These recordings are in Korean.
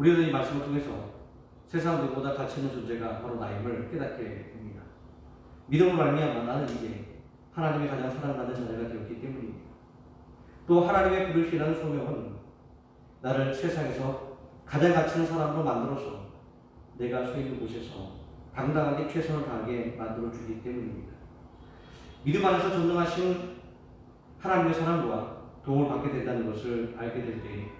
우리는 이 말씀을 통해서 세상 누구보다 가치 있는 존재가 바로 나임을 깨닫게 됩니다. 믿음을 말미암아 나는 이제 하나님의 가장 사랑받는 자녀가 되었기 때문입니다. 또 하나님의 부르시라는 소명은 나를 세상에서 가장 가치 있는 사람으로 만들어서 내가 서 있는 곳에서 당당하게 최선을 다하게 만들어 주기 때문입니다. 믿음 안에서 전능하신 하나님의 사랑과 도움을 받게 된다는 것을 알게 될 때에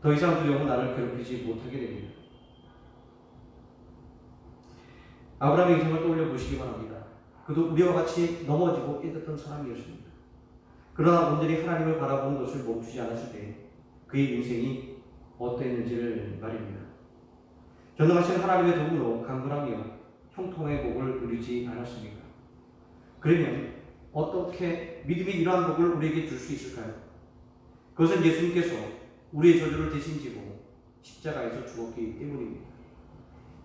더 이상 두려움은 나를 괴롭히지 못하게 됩니다. 아브라함의 인생을 떠올려 보시기 바랍니다. 그도 우리와 같이 넘어지고 깨졌던 사람이었습니다. 그러나 온전히 하나님을 바라보는 것을 멈추지 않았을 때 그의 인생이 어땠는지를 말입니다. 전능하신 하나님의 도움으로 강건하며 형통의 복을 누리지 않았습니까? 그러면 어떻게 믿음이 이러한 복을 우리에게 줄 수 있을까요? 그것은 예수님께서 우리의 저주를 대신 지고 십자가에서 죽었기 때문입니다.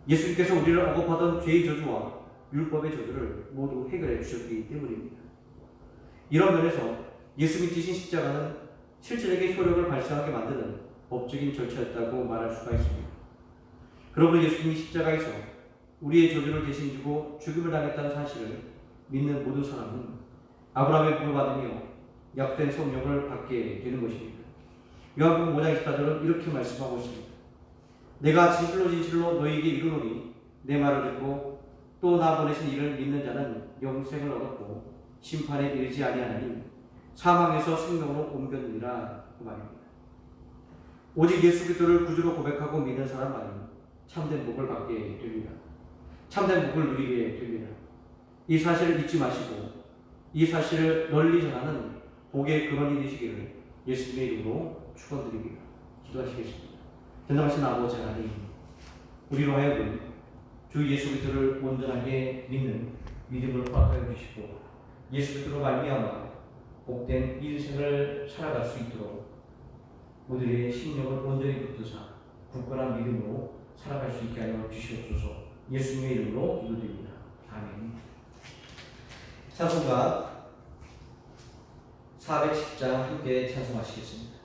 예수님께서 우리를 억압하던 죄의 저주와 율법의 저주를 모두 해결해 주셨기 때문입니다. 이런 면에서 예수님 지신 십자가는 실질적인 효력을 발생하게 만드는 법적인 절차였다고 말할 수가 있습니다. 그러므로 예수님이 십자가에서 우리의 저주를 대신 지고 죽음을 당했다는 사실을 믿는 모든 사람은 아브라함의 부를 받으며 약된 성령을 받게 되는 것입니다. 요한복음 5장 24절은 이렇게 말씀하고 있습니다. 내가 진실로 진실로 너희에게 이르노니 내 말을 듣고 또 나 보내신 이를 믿는 자는 영생을 얻었고 심판에 이르지 아니하나니 사망에서 생명으로 옮겼느니라 그 말입니다. 오직 예수 그리스도를 구주로 고백하고 믿는 사람만이 참된 복을 받게 됩니다. 참된 복을 누리게 됩니다. 이 사실을 잊지 마시고 이 사실을 널리 전하는 복의 근원이 되시기를 예수님의 이름으로 축원드립니다. 기도하시겠습니다. 전능하신 아버지 하나님, 우리로 하여금 주 예수 그리스도를 온전하게 믿는 믿음을 허락하여 주시고 예수 그리스도로 말미암아 복된 인생을 살아갈 수 있도록 우리의 심령을 온전히 붙드사 굳건한 믿음으로 살아갈 수 있게 하여 주시옵소서. 예수님의 이름으로 기도드립니다. 아멘. 찬송가 410장 함께 찬송하시겠습니다.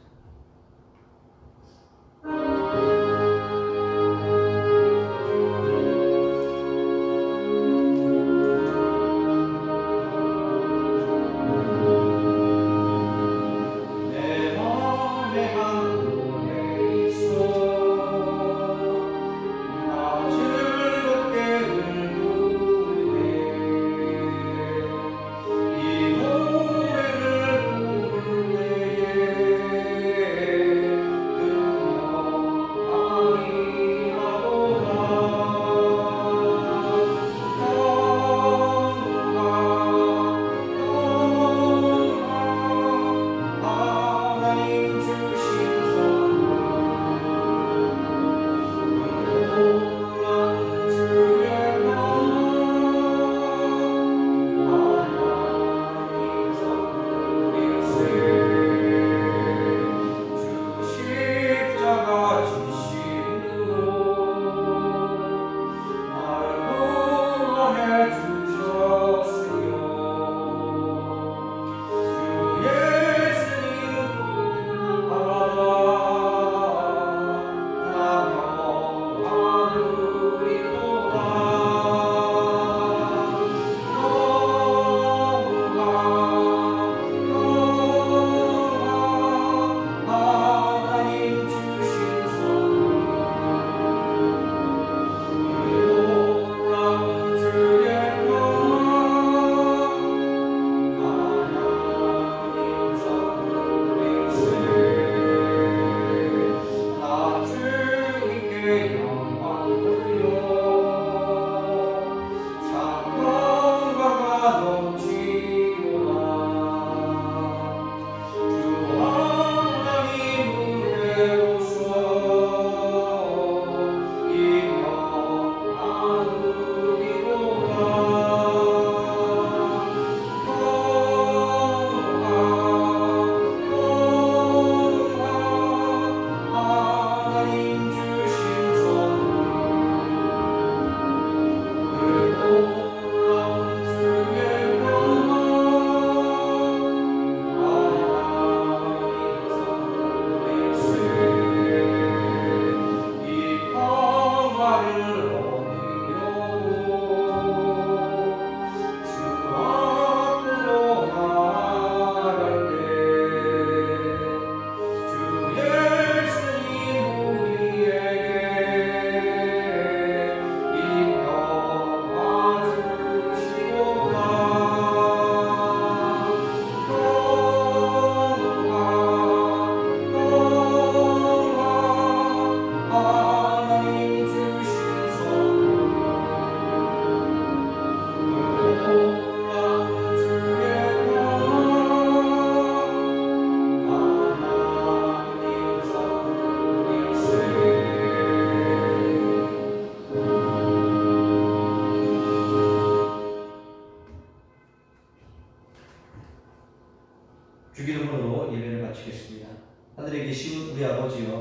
넘치오나 주 하나님을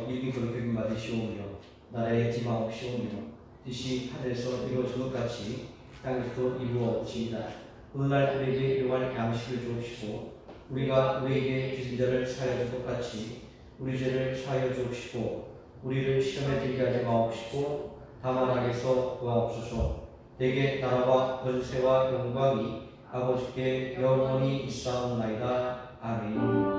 우리 아버지여 이름이 거룩하게 받으시오며 나라의 지마옵시오며 뜻이 하늘에서 이루어진 것 같이 땅에서도 이루어지이다 오늘날 우리에게 일용할 양식을 주옵시고 우리가 우리에게 죄진 자를 사하여 줄 것 같이 우리 죄를 사하여 주옵시고 우리를 시험에 들게 하지 마옵시고 다만 악에서 구하옵소서. 내게 나라와 권세와 영광이 아버지께 영원히 있사옵나이다. 아멘